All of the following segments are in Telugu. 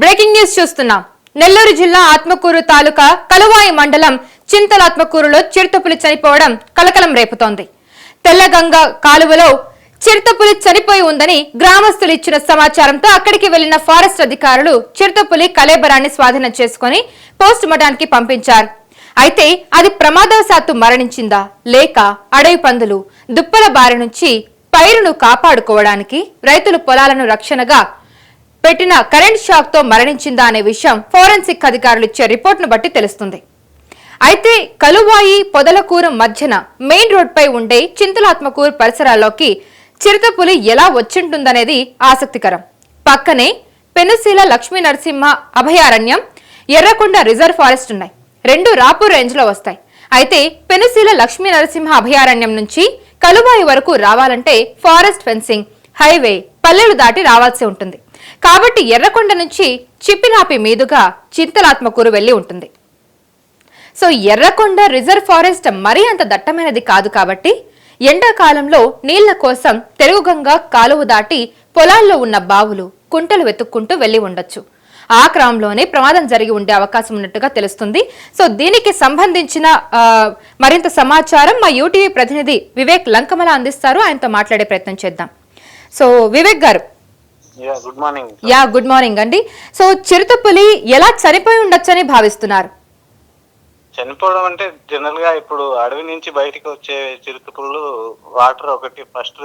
బ్రేకింగ్ న్యూస్ చూస్తున్నాం. నెల్లూరు జిల్లా ఆత్మకూరు తాలూకా కలువాయి మండలం చింతలాత్మకూరులో చిరుతపులి చనిపోవడం కలకలం రేపుతోంది. తెల్లగంగ కాలువలో చిరుతపులి చనిపోయి ఉందని గ్రామస్తులు ఇచ్చిన సమాచారంతో అక్కడికి వెళ్ళిన ఫారెస్ట్ అధికారులు చిరుతపులి కలేబరాన్ని స్వాధీనం చేసుకుని పోస్ట్ మార్టానికి పంపించారు. అయితే అది ప్రమాదవశాత్తు మరణించిందా? లేక అడవి పందులు దుప్పల బారి నుంచి పైరును కాపాడుకోవడానికి రైతులు పొలాలను రక్షణగా పెట్టిన కరెంట్ షాక్తో మరణించిందా అనే విషయం ఫోరెన్సిక్ అధికారులు ఇచ్చే రిపోర్ట్ను బట్టి తెలుస్తుంది. అయితే కలువాయి పొదలకూరు మధ్యన మెయిన్ రోడ్పై ఉండే చింతలాత్మకూరు పరిసరాల్లోకి చిరుతపులి ఎలా వచ్చింటుందనేది ఆసక్తికరం. పక్కనే పెనుశీల లక్ష్మీ నరసింహ అభయారణ్యం ఎర్రకొండ రిజర్వ్ ఫారెస్ట్ ఉన్నాయి. రెండు రాపూర్ రేంజ్లో వస్తాయి. అయితే పెనుశీల లక్ష్మీ నరసింహ అభయారణ్యం నుంచి కలువాయి వరకు రావాలంటే ఫారెస్ట్ ఫెన్సింగ్ హైవే పల్లెలు దాటి రావాల్సి ఉంటుంది. కాబట్టి ఎర్రకొండ నుంచి చిప్పినాపి మీదుగా చింతలాత్మకూరు వెళ్ళి ఉంటుంది. సో ఎర్రకొండ రిజర్వ్ ఫారెస్ట్ మరీ అంత దట్టమైనది కాదు కాబట్టి ఎండాకాలంలో నీళ్ళ కోసం తెలుగుగంగా కాలువ దాటి పొలాల్లో ఉన్న బావులు కుంటలు వెతుక్కుంటూ వెళ్ళి ఉండొచ్చు. ఆ క్రమంలోనే ప్రమాదం జరిగి ఉండే అవకాశం ఉన్నట్టుగా తెలుస్తుంది. సో దీనికి సంబంధించిన మరింత సమాచారం మా యూటీవీ ప్రతినిధి వివేక్ లంకమల అందిస్తారు. ఆయనతో మాట్లాడే ప్రయత్నం చేద్దాం. సో వివేక్ గారు good morning yeah good morning అండి సో చిరుతపులి ఎలా చనిపోయి ఉండొచ్చని భావిస్తున్నారు? చనిపోవడం అంటే జనరల్గా ఇప్పుడు అడవి నుంచి బయటికి వచ్చే చిరుతపులు వాటర్ ఒకటి ఫస్ట్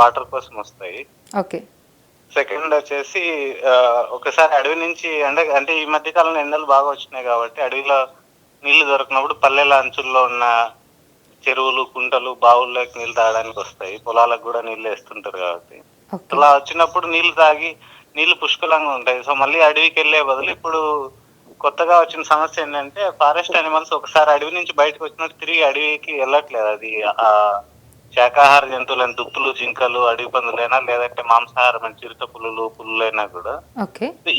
వాటర్ కోసం వస్తాయి. ఓకే సెకండ్ వచ్చేసి ఒకసారి అడవి నుంచి అంటే అంటే ఈ మధ్య కాలంలో ఎండలు బాగా వచ్చినాయి కాబట్టి అడవిలో నీళ్ళు దొరికినప్పుడు పల్లెల అంచుల్లో ఉన్న చెరువులు కుంటలు బావుల్లోకి నీళ్ళు తాగడానికి వస్తాయి. పొలాలకు కూడా నీళ్ళు వేస్తుంటారు కాబట్టి. అలా వచ్చినప్పుడు నీళ్ళు తాగి నీళ్ళు పుష్కలంగా ఉంటాయి. సో మళ్ళీ అడవికి వెళ్ళే బదులు ఇప్పుడు కొత్తగా వచ్చిన సమస్య ఏంటంటే ఫారెస్ట్ అనిమల్స్ ఒకసారి అడవి నుంచి బయటకు వచ్చినట్టు తిరిగి అడవికి వెళ్ళట్లేదు. అది ఆ శాకాహార జంతువులైన దుప్పులు జింకలు అడవి పందులైనా లేదంటే మాంసాహారమైన చిరుత పులులు పులులైనా కూడా.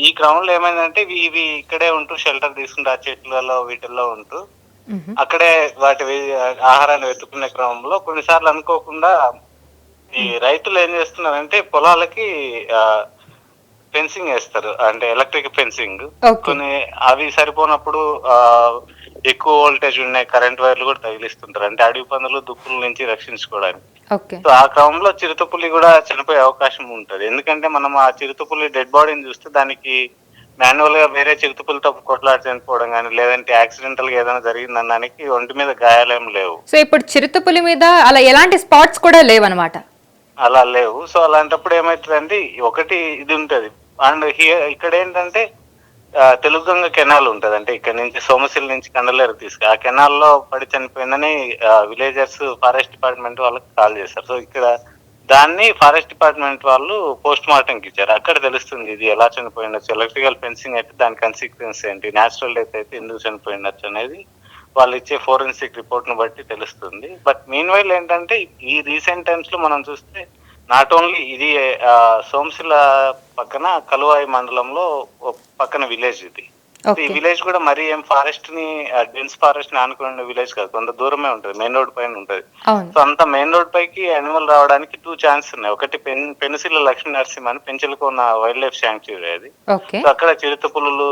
ఈ క్రమంలో ఏమైందంటే ఇవి ఇవి ఇక్కడే ఉంటూ షెల్టర్ తీసుకుంటూ ఆ చెట్లలో వీటిల్లో ఉంటూ. అక్కడే వాటి ఆహారాన్ని వెతుక్కునే క్రమంలో కొన్నిసార్లు అనుకోకుండా ఈ రైతులు ఏం చేస్తున్నారంటే పొలాలకి ఫెన్సింగ్ వేస్తారు. అంటే ఎలక్ట్రిక్ ఫెన్సింగ్ కొన్ని అవి సరిపోనప్పుడు ఆ, ఎక్కువ వోల్టేజ్ ఉన్నాయి కరెంట్ వైర్లు కూడా తగిలిస్తుంటారు. అంటే అడవి పందులు దుప్పుల నుంచి రక్షించుకోవడానికి. సో ఆ క్రమంలో చిరుతపులి కూడా చనిపోయే అవకాశం ఉంటది. ఎందుకంటే మనం ఆ చిరుతపులి డెడ్ బాడీని చూస్తే దానికి మాన్యువల్గా వేరే చిరుతపులతో కొట్లాడి చనిపోవడం కానీ లేదంటే యాక్సిడెంటల్గా ఏదైనా జరిగిందనడానికి ఒంటి మీద గాయాలేం లేవు. సో ఇప్పుడు చిరుతపులి మీద అలా ఎలాంటి స్పాట్స్ కూడా లేవన్నమాట. అలా లేవు. సో అలాంటప్పుడు ఏమవుతుందంటే ఒకటి ఇది ఉంటది. అండ్ ఇక్కడ ఏంటంటే తెలుగు గంగ కెనాల్ ఉంటుంది. అంటే ఇక్కడ నుంచి సోమశిల నుంచి కండలేరు తీసుకు ఆ కెనాల్లో పడి చనిపోయిందని విలేజర్స్ ఫారెస్ట్ డిపార్ట్మెంట్ వాళ్ళకి కాల్ చేశారు. సో ఇక్కడ దాన్ని ఫారెస్ట్ డిపార్ట్మెంట్ వాళ్ళు పోస్ట్ మార్టం కి ఇచ్చారు. అక్కడ తెలుస్తుంది ఇది ఎలా చనిపోయిండొచ్చు. ఎలక్ట్రికల్ ఫెన్సింగ్ అయితే దాని కన్సిక్వెన్స్ ఏంటి? న్యాచురల్ డెత్ అయితే ఎందుకు చనిపోయిండొచ్చు అనేది వాళ్ళు ఇచ్చే ఫోరెన్సిక్ రిపోర్ట్ను బట్టి తెలుస్తుంది. బట్ మీన్ వైల్ ఏంటంటే ఈ రీసెంట్ టైమ్స్లో మనం చూస్తే నాట్ ఓన్లీ ఇది సోమశిల పక్కన కలువాయి మండలంలో పక్కన విలేజ్ ఇది. ఈ విలేజ్ కూడా మరి ఏం ఫారెస్ట్ని డెన్స్ ఫారెస్ట్ని ఆనుకునే విలేజ్ కాదు. కొంత దూరమే ఉంటది. మెయిన్ రోడ్ పైన ఉంటది. సో అంత మెయిన్ రోడ్ పైకి యానిమల్ రావడానికి టూ ఛాన్స్ ఉన్నాయి. ఒకటి పెన్ పెనుసిల్ల లక్ష్మీ నరసింహ అని పెంచలకు ఉన్న వైల్డ్ లైఫ్ శాంక్చురీ అది. సో అక్కడ చిరుత పులులు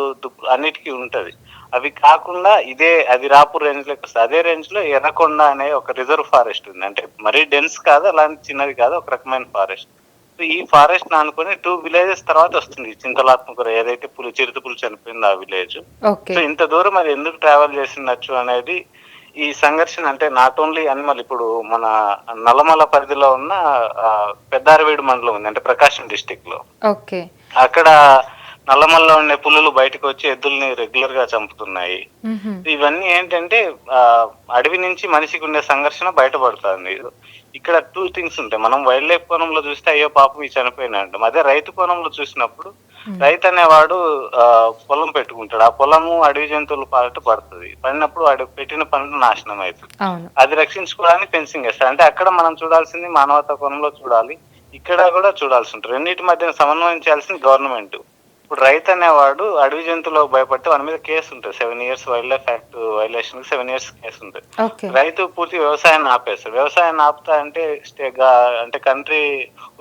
అన్నిటికీ ఉంటది. అవి కాకుండా ఇదే అది రాపూర్ రేంజ్లోకి వస్తుంది అదే రేంజ్లో ఎర్రకొండ అనే ఒక రిజర్వ్ ఫారెస్ట్ ఉంది. అంటే మరీ డెన్స్ కాదు అలాంటి చిన్నది కాదు ఒక రకమైన ఫారెస్ట్. సో ఈ ఫారెస్ట్ అనుకుని టూ విలేజెస్ తర్వాత వస్తుంది. ఈ చింతలాత్మకూర ఏదైతే పులి చిరుత పులి చనిపోయిందో ఆ విలేజ్. సో ఇంత దూరం అది ఎందుకు ట్రావెల్ చేసిండొచ్చు అనేది ఈ సంఘర్షణ అంటే నాట్ ఓన్లీ అనిమల్ ఇప్పుడు మన నల్లమల పరిధిలో ఉన్న పెద్దారవీడు మండలం ఉంది అంటే ప్రకాశం డిస్టిక్లో అక్కడ నల్లమల్లో ఉండే పులులు బయటకు వచ్చి ఎద్దుల్ని రెగ్యులర్గా చంపుతున్నాయి. ఇవన్నీ ఏంటంటే ఆ, అడవి నుంచి మనిషికి ఉండే సంఘర్షణ బయటపడుతుంది. ఇక్కడ టూ థింగ్స్ ఉంటాయి. మనం వైల్డ్ లైఫ్ కోణంలో చూస్తే అయ్యో పాపం ఈ చనిపోయినా అంటాం అదే రైతు కోణంలో చూసినప్పుడు రైతు అనేవాడు ఆ, పొలం పెట్టుకుంటాడు. ఆ పొలము అడవి జంతువులు పాటు పడుతుంది. పడినప్పుడు వాడు పెట్టిన పనులు నాశనం అవుతుంది. అది రక్షించుకోవడానికి ఫెన్సింగ్ వేస్తారు. అంటే అక్కడ మనం చూడాల్సింది మానవతా కోణంలో చూడాలి. ఇక్కడ కూడా చూడాల్సి ఉంటుంది. రెండింటి మధ్యన సమన్వయం చేయాల్సింది గవర్నమెంట్ ఇప్పుడు రైతు అనేవాడు అడవి జంతువులకు భయపడితే వాని మీద కేసు ఉంటుంది. Seven years wildlife act violation seven years case ఉంటుంది. రైతు పూర్తి వ్యవసాయాన్ని ఆపేస్తాడు. వ్యవసాయాన్ని ఆపుతా అంటే అంటే కంట్రీ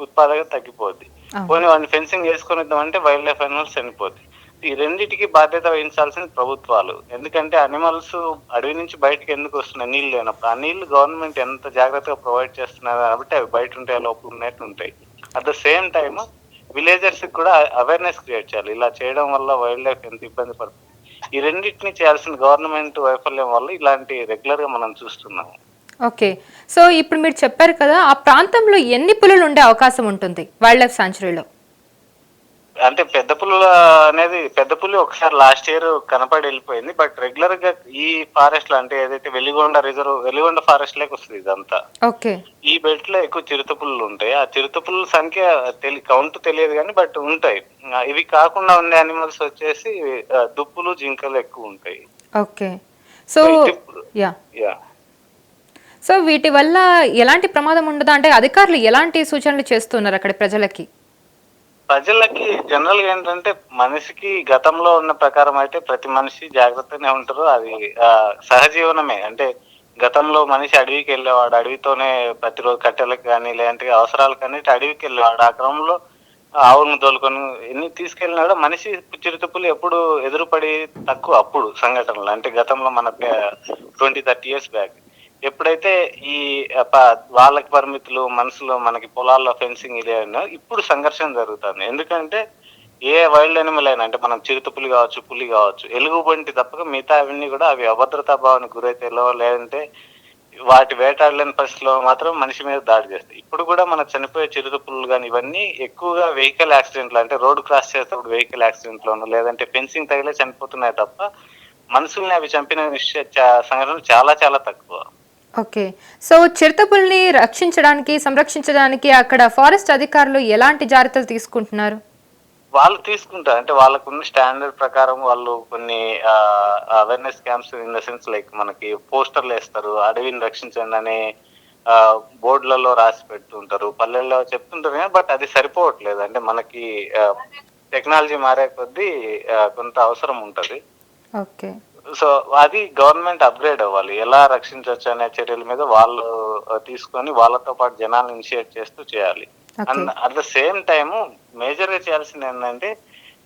ఉత్పాదక తగ్గిపోద్ది. పోనీ వాడిని ఫెన్సింగ్ చేసుకుని అంటే వైల్డ్ లైఫ్ అనిమల్స్ చనిపోద్ది. ఈ రెండిటికి బాధ్యత వహించాల్సింది ప్రభుత్వాలు. ఎందుకంటే అనిమల్స్ అడవి నుంచి బయటకు ఎందుకు వస్తున్నాయి? నీళ్ళు లేనప్పుడు. ఆ నీళ్ళు గవర్నమెంట్ ఎంత జాగ్రత్తగా ప్రొవైడ్ చేస్తున్నారు కాబట్టి అవి బయట ఉంటాయి లోపల ఉన్నట్టు ఉంటాయి. At the same time villagers కూడా అవేర్నెస్ క్రియేట్ చేయాలి. ఇలా చేయడం వల్ల వైల్డ్ లైఫ్ ఎంత ఇబ్బంది పడుతుంది. ఈ రెండింటిని చేయాల్సిన గవర్నమెంట్ వైఫల్యం వల్ల ఇలాంటి రెగ్యులర్గా మనం చూస్తున్నాం ఓకే సో ఇప్పుడు మీరు చెప్పారు కదా ఆ ప్రాంతంలో ఎన్ని పులులు ఉండే అవకాశం ఉంటుంది? వైల్డ్ లైఫ్ సాంచురీలో అంటే పెద్ద పుల్ల అనేది పెద్ద పులి ఒకసారి లాస్ట్ ఇయర్ కనపడి వెళ్ళిపోయింది బట్ రెగ్యులర్గా ఈ ఫారెస్ట్లో అంటే ఏదైతే వెలిగొండ రిజర్వ్ వెలిగొండ ఫారెస్ట్ లేక వస్తుంది ఇదంతా. ఓకే. ఈ బెల్ట్లో ఎక్కువ చిరుతపుల్లు ఉంటాయి. ఆ చిరుతపుల్ల సంఖ్య తెలి కౌంట్ తెలియదు కానీ బట్ ఉంటాయి. ఇవి కాకుండా ఉండే అనిమల్స్ వచ్చేసి దుప్పులు జింకలు ఎక్కువ ఉంటాయి. Okay. So yeah. Yeah. So వీటి వల్ల ఎలాంటి ప్రమాదం ఉండదా? అంటే అధికారులు ఎలాంటి సూచనలు చేస్తున్నారు అక్కడ ప్రజలకి? ప్రజలకి జనరల్గా ఏంటంటే మనిషికి గతంలో ఉన్న ప్రకారం అయితే ప్రతి మనిషి జాగ్రత్తనే ఉంటారు. అది ఆ, సహజీవనమే. అంటే గతంలో మనిషి అడవికి వెళ్ళేవాడు అడవితోనే ప్రతిరోజు కట్టెలకు కానీ లేదంటే అవసరాలు కానీ అడవికి వెళ్ళేవాడు. ఆ క్రమంలో ఆవులను తోలుకొని ఎన్ని తీసుకెళ్ళినాడో మనిషి చిరుతపులు ఎప్పుడు ఎదురుపడి తక్కువ అప్పుడు సంఘటనలు. అంటే గతంలో మన ట్వంటీ థర్టీ ఇయర్స్ బ్యాక్ ఎప్పుడైతే ఈ ప- వాళ్ళకి పరిమితులు మనసులో మనకి పొలాల్లో ఫెన్సింగ్ ఇది అయినా ఇప్పుడు సంఘర్షణ జరుగుతుంది. ఎందుకంటే ఏ వైల్డ్ అనిమల్ అయినా అంటే మనం చిరుతపులి కావచ్చు పులి కావచ్చు ఎలుగుబంటి తప్పక మిగతా అవన్నీ కూడా అవి అభద్రతా భావానికి గురైతే ఎలా లేదంటే వాటి వేటాడలేని పరిస్థితిలో మాత్రం మనిషి మీద దాడి చేస్తాయి. ఇప్పుడు కూడా మన చనిపోయే చిరుతపులు కానీ ఇవన్నీ ఎక్కువగా వెహికల్ యాక్సిడెంట్లు అంటే రోడ్ క్రాస్ చేసేటప్పుడు వెహికల్ యాక్సిడెంట్లోనూ లేదంటే ఫెన్సింగ్ తగిలే చనిపోతున్నాయి తప్ప మనుషుల్ని అవి చంపిన విషయ సంఘటనలు చాలా చాలా తక్కువ. ఓకే. సో చిరుతపుల్ని రక్షించడానికి సంరక్షించడానికి అక్కడ ఫారెస్ట్ అధికారులు ఎలాంటి జాగ్రత్తలు తీసుకుంటున్నారు? వాళ్ళు తీసుకుంటారు. అంటే వాళ్ళకున్న స్టాండర్డ్ ప్రకారం వాళ్ళు కొన్ని awareness camps in the sense like మనకి పోస్టర్లు వేస్తారు. అడవిని రక్షించండి అనే బోర్డులలో రాసి పెడుతుంటారు పల్లెల్లో చెప్తుంటారు కానీ బట్ అది సరిపోవట్లేదు. అంటే మనకి టెక్నాలజీ మారే కొద్దీ కొంత అవసరం ఉంటది. ఓకే. సో అది గవర్నమెంట్ అప్గ్రేడ్ అవ్వాలి. ఎలా రక్షించవచ్చు అనే చర్యల మీద వాళ్ళు తీసుకొని వాళ్ళతో పాటు జనాలను ఇనిషియేట్ చేస్తూ చేయాలి. And at the same time మేజర్గా చేయాల్సింది ఏంటంటే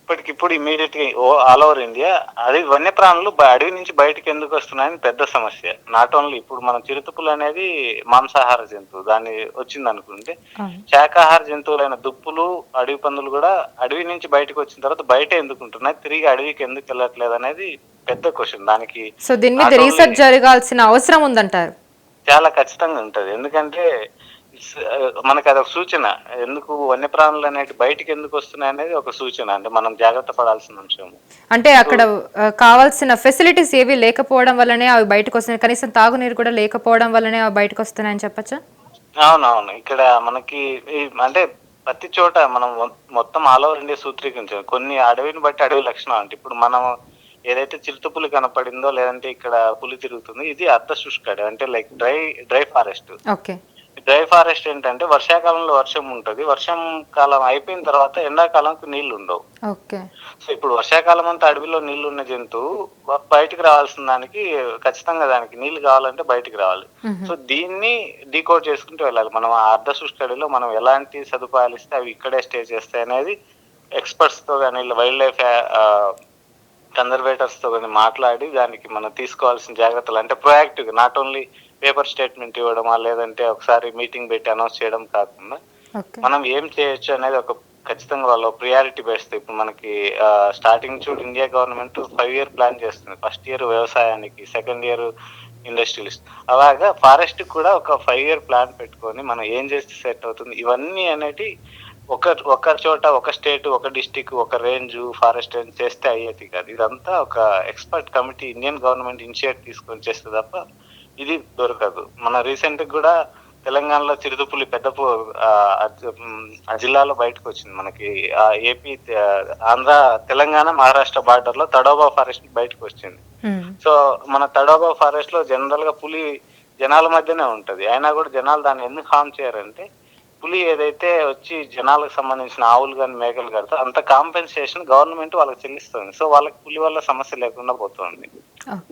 ఇప్పటికిప్పుడు ఇమీడియట్గా ఆల్ ఓవర్ ఇండియా అది వన్యప్రాణులు అడవి నుంచి బయటకు ఎందుకు వస్తున్నాయని పెద్ద సమస్య. నాట్ ఓన్లీ ఇప్పుడు మనం చిరుతపులు అనేది మాంసాహార జంతువు దాన్ని వచ్చింది అనుకుంటే. శాకాహార జంతువులైన దుప్పులు అడవి పందులు కూడా అడవి నుంచి బయటకు వచ్చిన తర్వాత బయట ఎందుకు ఉంటున్నాయి? తిరిగి అడవికి ఎందుకు వెళ్ళట్లేదు అనేది పెద్ద క్వశ్చన్. దానికి సో దీని మీద రీసెర్చ్ జరగాల్సిన అవసరం ఉందంటారు. చాలా ఖచ్చితంగా ఉంటది. ఎందుకంటే మనకి అది ఒక సూచన. ఎందుకు వన్యప్రాణులు అనేవి బయటికి ఎందుకు వస్తున్నాయి అనేది ఒక సూచన. అంటే మనం జాగ్రత్త పడాల్సిన అంశం అంటే అక్కడ కావాల్సిన ఫెసిలిటీస్ ఏవి లేకపోవడం వల్లనే అవి బయటకు వస్తున్నాయి. కనీసం తాగునీరు కూడా లేకపోవడం వల్లనే అవి బయటకు వస్తున్నాయని చెప్పచ్చా? అవునవును. ఇక్కడ మనకి అంటే ప్రతి చోట మనం మొత్తం ఆల్ ఓవర్ ఇండియా సూత్రీకరించాం. కొన్ని అడవిని బట్టి అడవి లక్షణం అంటే ఇప్పుడు మనం ఏదైతే చిరుతపులి కనపడిందో లేదంటే ఇక్కడ పులి తిరుగుతుందో ఇది అర్ధ శుష్క అడవి అంటే like dry dry forest okay. Dry forest ఏంటంటే వర్షాకాలంలో వర్షం ఉంటది. వర్షం కాలం అయిపోయిన తర్వాత ఎండాకాలంకి నీళ్ళు ఉండవు. సో ఇప్పుడు వర్షాకాలం అంతా అడవిలో నీళ్ళు ఉన్న జంతువు బయటికి రావాల్సిన దానికి ఖచ్చితంగా దానికి నీళ్ళు కావాలంటే బయటికి రావాలి. సో దీన్ని డీకోడ్ చేసుకుంటూ వెళ్ళాలి. మనం ఆ అర్ధ అడవిలో మనం ఎలాంటి సదుపాయాలు ఇస్తే అవి ఇక్కడే స్టే చేస్తాయి అనేది ఎక్స్పర్ట్స్తో కానీ వైల్డ్ లైఫ్ కన్జర్వేటర్స్తో కానీ మాట్లాడి దానికి మనం తీసుకోవాల్సిన జాగ్రత్తలు అంటే proactive not only paper statement ఇవ్వడమా లేదంటే ఒకసారి మీటింగ్ పెట్టి అనౌన్స్ చేయడం కాకుండా మనం ఏం చేయొచ్చు అనేది ఒక ఖచ్చితంగా వాళ్ళు ప్రియారిటీ బేస్డ్ ఇప్పుడు మనకి స్టార్టింగ్ చూడు India government five year plan చేస్తుంది. ఫస్ట్ ఇయర్ వ్యవసాయానికి సెకండ్ ఇయర్ ఇండస్ట్రియలిస్ట్ అలాగా ఫారెస్ట్ కూడా ఒక ఫైవ్ ఇయర్ ప్లాన్ పెట్టుకొని మనం ఏం చేస్తే సెట్ అవుతుంది? ఇవన్నీ అనేటి ఒక ఒక చోట ఒక స్టేట్ ఒక డిస్టిక్ ఒక రేంజ్ ఫారెస్ట్ రేంజ్ చేస్తే అయ్యేది కాదు. ఇదంతా ఒక expert committee Indian government initiate తీసుకొని చేస్తే తప్ప ఇది దొరకదు. మన రీసెంట్ కూడా తెలంగాణలో చిరుతపులి పెద్ద పు- ఆ, ఆ- ఉమ్, ఆ జిల్లాలో బయటకు వచ్చింది మనకి. ఆ ఏపీ ఆంధ్ర తెలంగాణ మహారాష్ట్ర బార్డర్లో తడోబా ఫారెస్ట్ బయటకు వచ్చింది. సో మన తడోబా ఫారెస్ట్లో జనరల్గా పులి జనాల మధ్యనే ఉంటది. అయినా కూడా జనాలు దాన్ని ఎందుకు హామ్ చేయరంటే పులి ఏదైతే వచ్చి జనాలకు సంబంధించిన ఆవులు కానీ మేకలు కడతా అంత కాంపెన్సేషన్ గవర్నమెంట్ వాళ్ళకి చెల్లిస్తుంది. సో వాళ్ళకి పులి వల్ల సమస్య లేకుండా పోతుంది.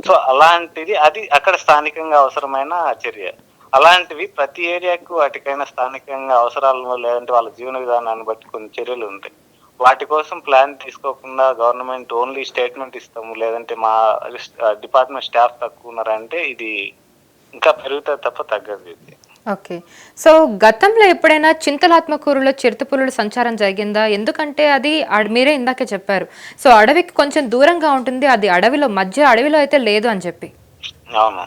సో అలాంటిది అది అక్కడ స్థానికంగా అవసరమైన చర్య. అలాంటివి ప్రతి ఏరియాకు వాటికైనా స్థానికంగా అవసరాలను లేదంటే వాళ్ళ జీవన విధానాన్ని బట్టి కొన్ని చర్యలు ఉంటాయి. వాటి కోసం ప్లాన్ తీసుకోకుండా గవర్నమెంట్ ఓన్లీ స్టేట్మెంట్ ఇస్తాము. లేదంటే మా డిపార్ట్మెంట్ స్టాఫ్ తక్కువ ఉన్నారంటే ఇది ఇంకా పెరుగుతుంది తప్ప తగ్గదు ఇది. ఓకే. సో గతంలో ఎప్పుడైనా చింతలాత్మకూరులో చిరుతపులుల సంచారం జరిగిందా? ఎందుకంటే అది మీరే ఇందాకే చెప్పారు. సో అడవికి కొంచెం దూరంగా ఉంటుంది. అది అడవిలో మధ్య అడవిలో అయితే లేదు అని చెప్పి. అవును.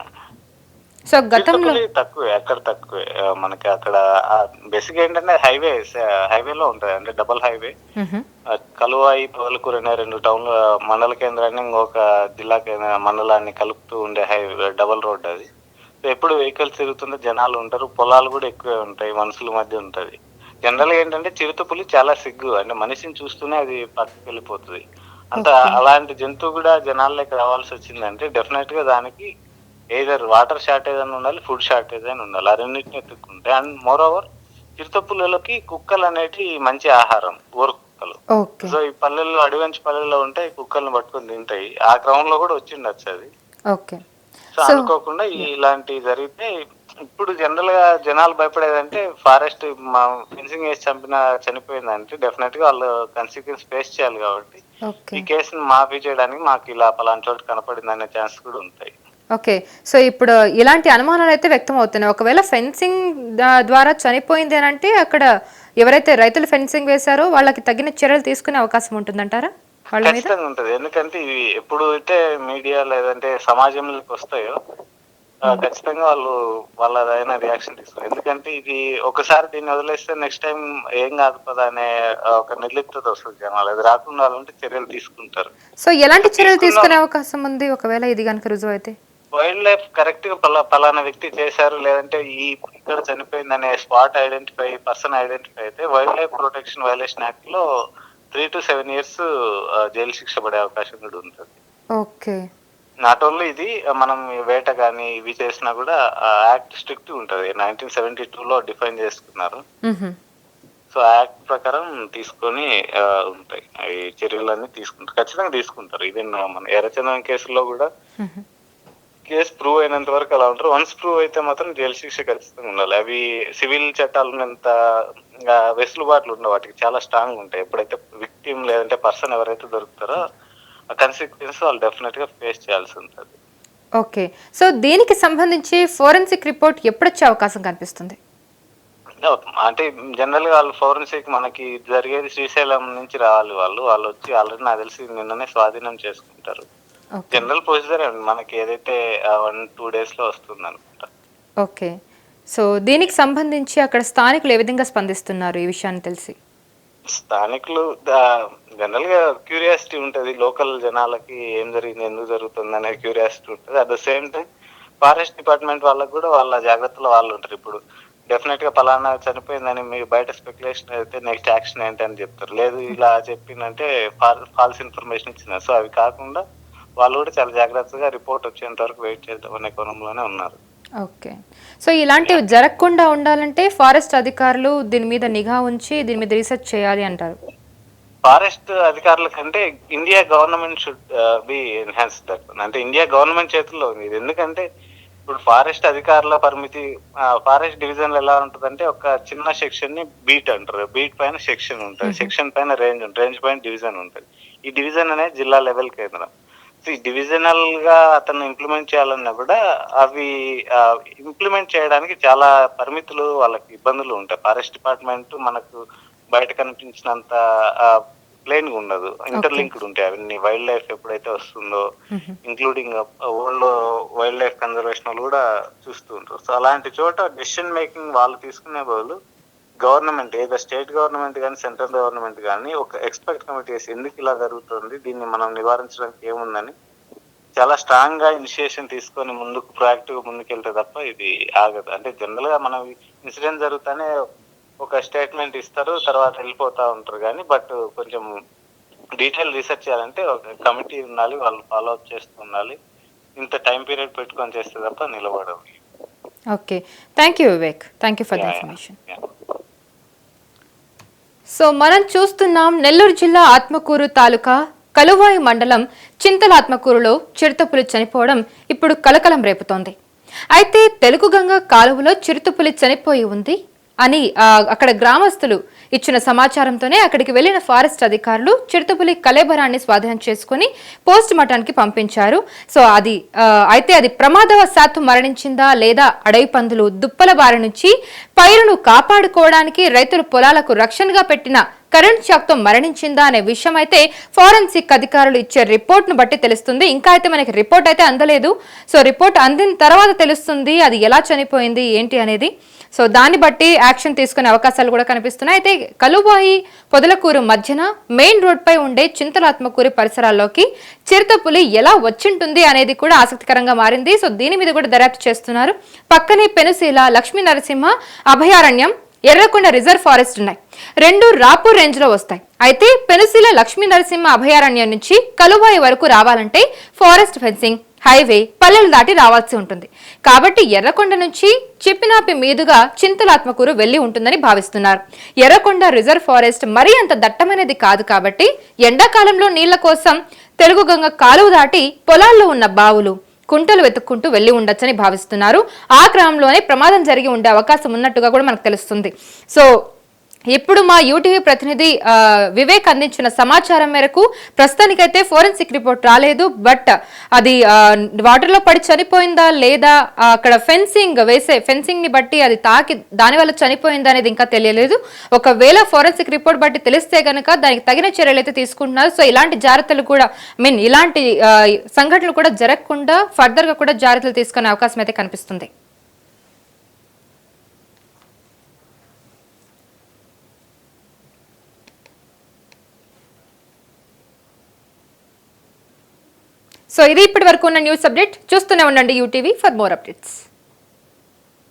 సో గతంలో తక్కువే అక్కడ తక్కువే? మనకి అక్కడ బేసిక్ ఏంటంటే హైవే హైవేలో ఉంటది. అంటే డబల్ హైవే. కలువాయి పొదలకూరు అనే రెండు టౌన్ల మండల కేంద్రాన్ని ఇంకొక జిల్లా కేంద్ర మండలాన్ని కలుపుతూ ఉండే హైవే డబల్ రోడ్ అది. ఎప్పుడు వెహికల్స్ తిరుగుతుంటే జనాలు ఉంటారు పొలాలు కూడా ఎక్కువే ఉంటాయి మనుషుల మధ్య ఉంటది. జనరల్ ఏంటంటే చిరుతపులి చాలా సిగ్గు అంటే మనిషిని చూస్తూనే అది పక్కకి వెళ్ళిపోతుంది. అంత అలాంటి జంతువు కూడా జనాల్లోకి రావాల్సి వచ్చిందంటే డెఫినెట్గా దానికి ఏదర్ వాటర్ షార్టేజ్ అని ఉండాలి ఫుడ్ షార్టేజ్ అని ఉండాలి ఆ రెండింటిని ఎత్తుక్కుంటే. అండ్ మోర్ ఓవర్ చిరుతపుల్లలకి కుక్కలు అనేటి మంచి ఆహారం ఊరు కుక్కలు. సో ఈ పల్లెల్లో అడివంచి పల్లెల్లో ఉంటే కుక్కల్ని పట్టుకొని తింటాయి. ఆ క్రమంలో కూడా వచ్చిండొచ్చు అది. ఓకే. సో అనుకోకుండా ఈ ఇలాంటి జరిగితే ఇప్పుడు జనరల్గా జనాలు భయపడేదంటే ఫారెస్ట్ మా ఫెన్సింగ్ వేసి చంపిన చనిపోయిందంటే డెఫినెట్గా వాళ్ళు కన్సిక్వెన్స్ ఫేస్ చేయాలి కాబట్టి ఈ కేసుని మాఫీ చేయడానికి మాకు ఇలా పలానా చోటు కనపడింది అనే ఛాన్స్ కూడా ఉంటాయి. ఓకే సో ఇప్పుడు ఇలాంటి అనుమానాలు అయితే వ్యక్తం అవుతున్నాయి ఒకవేళ ఫెన్సింగ్ ద్వారా చనిపోయింది అని అంటే అక్కడ ఎవరైతే రైతులు ఫెన్సింగ్ వేశారో వాళ్ళకి తగిన చర్యలు తీసుకునే అవకాశం ఉంటుందంటారా? ఖచ్చితంగా ఉంటది. ఎందుకంటే ఇవి ఎప్పుడు అయితే మీడియా లేదంటే సమాజంలోకి వస్తాయో ఖచ్చితంగా వాళ్ళు వాళ్ళదైన రియాక్షన్ తీసుకోవాలి ఎందుకంటే ఇది ఒకసారి దీన్ని వదిలేస్తే నెక్స్ట్ టైం ఏం కాదు కదా అనే ఒక నిర్లిప్తత వస్తుంది జనాలు. అది రాకుండా ఉంటే చర్యలు తీసుకుంటారు. సో ఎలాంటి చర్యలు తీసుకునే అవకాశం ఉంది? ఒకవేళ ఇది కనుక రుజువు అయితే. వైల్డ్ లైఫ్ కరెక్ట్గా పలా పలానా వ్యక్తి చేశారు లేదంటే ఈ ఇక్కడ చనిపోయిందనే స్పాట్ ఐడెంటిఫై పర్సన్ ఐడెంటిఫై అయితే వైల్డ్ లైఫ్ ప్రొటెక్షన్ వైలేషన్ యాక్ట్లో three to seven years jail శిక్ష పడే అవకాశం కూడా ఉంటుంది. ఓకే. నాట్ ఓన్లీ ఇది మనం వేట కానీ ఇవి చేసినా కూడా యాక్ట్ స్ట్రిక్ట్ ఉంటది. నైన్టీన్ సెవెంటీ టూ లో డిఫైన్ చేసుకున్నారు. సో యాక్ట్ ప్రకారం తీసుకొని ఉంటాయి. ఈ చర్యలన్నీ తీసుకుంటారు. ఖచ్చితంగా తీసుకుంటారు. ఇది మన ఎర్రచందనం కేసులో కూడా. కేసు ప్రూవ్ అయినంత వరకు అలా ఉంటారు. వన్స్ ప్రూవ్ అయితే మాత్రం జైలు శిక్ష ఖచ్చితంగా ఉండాలి. అవి సివిల్ చట్టాలు ఉన్నంత ఇంకా వెసులుబాట్లు ఉండవు వాటికి చాలా స్ట్రాంగ్ ఉంటాయి. ఎప్పుడైతే విక్టిమ్ లేదంటే పర్సన్ ఎవరైతే దొరుకుతారో ఆ కన్సిక్వెన్స్ వాళ్ళు డెఫినెట్గా ఫేస్ చేయాల్సి ఉంటుంది. ఓకే సో దీనికి సంబంధించి ఫోరెన్సిక్ రిపోర్ట్ ఎప్పుడొచ్చే అవకాశం కనిపిస్తుంది? అంటే జనరల్గా వాళ్ళు ఫోరెన్సిక్ మనకి జరిగేది శ్రీశైలం నుంచి రావాలి వాళ్ళు. వాళ్ళు వచ్చి ఆల్రెడీ నాకు తెలిసి నిన్ననే స్వాధీనం చేసుకుంటారు. జనరల్ ప్రొసీజర్ మనకి ఏదైతే వన్ టూ డేస్లో వస్తుంది అనుకుంటా ఓకే సో దీనికి సంబంధించి అక్కడ స్థానికులు ఏ విధంగా స్పందిస్తున్నారు ఈ విషయాన్ని తెలిసి? స్థానికులు జనరల్గా క్యూరియాసిటీ ఉంటది. లోకల్ జనాలకి ఏం జరిగింది ఎందుకు జరుగుతుంది అనే క్యూరియాసిటీ ఉంటది. At the same time forest department వాళ్ళకి కూడా వాళ్ళ జాగ్రత్తలో వాళ్ళు ఉంటారు. ఇప్పుడు డెఫినెట్గా పలానా చనిపోయిందని మీరు బయట స్పెక్యులేషన్ అయితే నెక్స్ట్ యాక్షన్ ఏంటని చెప్తారు. లేదు ఇలా చెప్పిందంటే ఫాల్స్ ఇన్ఫర్మేషన్ ఇచ్చిన సో అవి కాకుండా వాళ్ళు కూడా చాలా జాగ్రత్తగా రిపోర్ట్ వచ్చేంత వరకు వెయిట్ చేద్దాం అనే కోణంలోనే ఉన్నారు. ఓకే. సో ఇలాంటివి జరగకుండా ఉండాలంటే ఫారెస్ట్ అధికారులు దీని మీద నిఘా ఉంచి దీని మీద రీసెర్చ్ చేయాలి అంటారు. ఫారెస్ట్ అధికారుల కంటే India government should be enhance that. అంటే ఇండియా గవర్నమెంట్ చేతుల్లో ఉంది. ఇది ఎందుకంటే ఇప్పుడు ఫారెస్ట్ అధికారుల పరిమితి ఫారెస్ట్ డివిజన్ ఎలా ఉంటుందంటే ఒక చిన్న సెక్షన్ని బీట్ అంటారు. బీట్ పైన సెక్షన్ ఉంటుంది. సెక్షన్ పైన రేంజ్ ఉంటుంది. రేంజ్ పైన డివిజన్ ఉంటుంది. ఈ డివిజన్ అనేది జిల్లా లెవెల్ కేంద్రం. డివిజనల్గా అతను ఇంప్లిమెంట్ చేయాలన్నా కూడా అవి ఇంప్లిమెంట్ చేయడానికి చాలా పరిమితులు వాళ్ళకి ఇబ్బందులు ఉంటాయి. ఫారెస్ట్ డిపార్ట్మెంట్ మనకు బయట కనిపించినంత ప్లేన్గా ఉండదు. ఇంటర్లింక్డ్ ఉంటాయి. అవన్నీ వైల్డ్ లైఫ్ ఎప్పుడైతే వస్తుందో. Including world wildlife conservation కూడా చూస్తూ ఉంటారు. సో అలాంటి చోట డెసిషన్ మేకింగ్ వాళ్ళు తీసుకునే బదులు గవర్నమెంట్ ఏదో స్టేట్ గవర్నమెంట్ కానీ సెంట్రల్ గవర్నమెంట్ కానీ ఒక ఎక్స్పర్ట్ కమిటీ వేసి ఎందుకు ఇలా జరుగుతుంది దీన్ని మనం నివారించడానికి ఏముందని చాలా స్ట్రాంగ్గా ఇనిషియేషన్ తీసుకొని ముందుకు ప్రొయాక్టివ్గా ముందుకెళ్తే తప్ప ఇది ఆగదు. అంటే జనరల్గా మనం ఇన్సిడెంట్ జరుగుతానే ఒక స్టేట్మెంట్ ఇస్తారు తర్వాత వెళ్ళిపోతా ఉంటారు కానీ బట్ కొంచెం డీటెయిల్ రీసెర్చ్ చేయాలంటే ఒక కమిటీ ఉండాలి వాళ్ళు ఫాలో అప్ చేస్తూ ఉండాలి. ఇంత టైం పీరియడ్ పెట్టుకొని చేస్తే తప్ప నిలబడవు. Okay. Thank you Vivek. Thank you for the information. So మనం చూస్తున్నాం నెల్లూరు జిల్లా ఆత్మకూరు తాలూకా కలువాయి మండలం చింతల ఆత్మకూరులో చిరుతపులి చనిపోవడం ఇప్పుడు కలకలం రేపుతోంది. అయితే తెలుగు గంగ కాలువలో చిరుతపులి చనిపోయి ఉంది. అని అక్కడ గ్రామస్తులు ఇచ్చిన సమాచారంతోనే అక్కడికి వెళ్ళిన ఫారెస్ట్ అధికారులు చిరుతపులి కలేబరాన్ని స్వాధీనం చేసుకుని పోస్ట్ మార్టానికి పంపించారు. సో అది అయితే అది ప్రమాదవశాత్తు మరణించిందా లేదా అడవి పందులు దుప్పల బారి నుంచి పైరును కాపాడుకోవడానికి రైతులు పొలాలకు రక్షణగా పెట్టిన కరెంట్ షాక్తో మరణించిందా అనే విషయం అయితే ఫోరెన్సిక్ అధికారులు ఇచ్చే రిపోర్ట్ను బట్టి తెలుస్తుంది. ఇంకా అయితే మనకి రిపోర్ట్ అయితే అందలేదు. సో రిపోర్ట్ అందిన తర్వాత తెలుస్తుంది అది ఎలా చనిపోయింది ఏంటి అనేది. సో దాన్ని బట్టి యాక్షన్ తీసుకునే అవకాశాలు కూడా కనిపిస్తున్నాయి. అయితే కలుబాయి పొదలకూరు మధ్యన మెయిన్ రోడ్పై ఉండే చింతలాత్మకూరి పరిసరాల్లోకి చిరుతపులి ఎలా వచ్చింటుంది అనేది కూడా ఆసక్తికరంగా మారింది. సో దీని మీద కూడా దర్యాప్తు చేస్తున్నారు. పక్కనే పెనుశీల లక్ష్మీ నరసింహ అభయారణ్యం ఎర్రకొండ రిజర్వ్ ఫారెస్ట్ ఉన్నాయి. రెండు రాపూర్ రేంజ్లో వస్తాయి. అయితే పెనుశీల లక్ష్మీ నరసింహ అభయారణ్యం నుంచి కలువాయి వరకు రావాలంటే ఫారెస్ట్ ఫెన్సింగ్ హైవే పల్లెలు దాటి రావాల్సి ఉంటుంది. కాబట్టి ఎర్రకొండ నుంచి చెప్పినాపి మీదుగా చింతలాత్మకూరు వెళ్ళి ఉంటుందని భావిస్తున్నారు. ఎర్రకొండ రిజర్వ్ ఫారెస్ట్ మరీ అంత దట్టమైనది కాదు కాబట్టి ఎండాకాలంలో నీళ్ళ కోసం తెలుగు గంగ కాలువ దాటి పొలాల్లో ఉన్న బావులు కుంటలు వెతుక్కుంటూ వెళ్ళి ఉండొచ్చని భావిస్తున్నారు. ఆ క్రమంలోనే ప్రమాదం జరిగి ఉండే అవకాశం ఉన్నట్టుగా కూడా మనకు తెలుస్తుంది. సో ఇప్పుడు మా యూటీవీ ప్రతినిధి వివేక్ అందించిన సమాచారం మేరకు ప్రస్తుతానికైతే ఫోరెన్సిక్ రిపోర్ట్ రాలేదు బట్ అది వాటర్లో పడి చనిపోయిందా లేదా అక్కడ ఫెన్సింగ్ వేసే ఫెన్సింగ్ని బట్టి అది తాకి దాని వల్ల చనిపోయిందా అనేది ఇంకా తెలియలేదు. ఒకవేళ ఫోరెన్సిక్ రిపోర్ట్ బట్టి తెలిస్తే గనక దానికి తగిన చర్యలు అయితే తీసుకుంటున్నారు. సో ఇలాంటి జాగ్రత్తలు కూడా మీన్ ఇలాంటి సంఘటనలు కూడా జరగకుండా ఫర్దర్గా కూడా జాగ్రత్తలు తీసుకునే అవకాశం అయితే కనిపిస్తుంది. సో ఇది ఇప్పటి వరకు ఉన్న న్యూస్ అప్డేట్. చూస్తూనే ఉండండి యూటీవీ ఫర్ మోర్ అప్డేట్స్.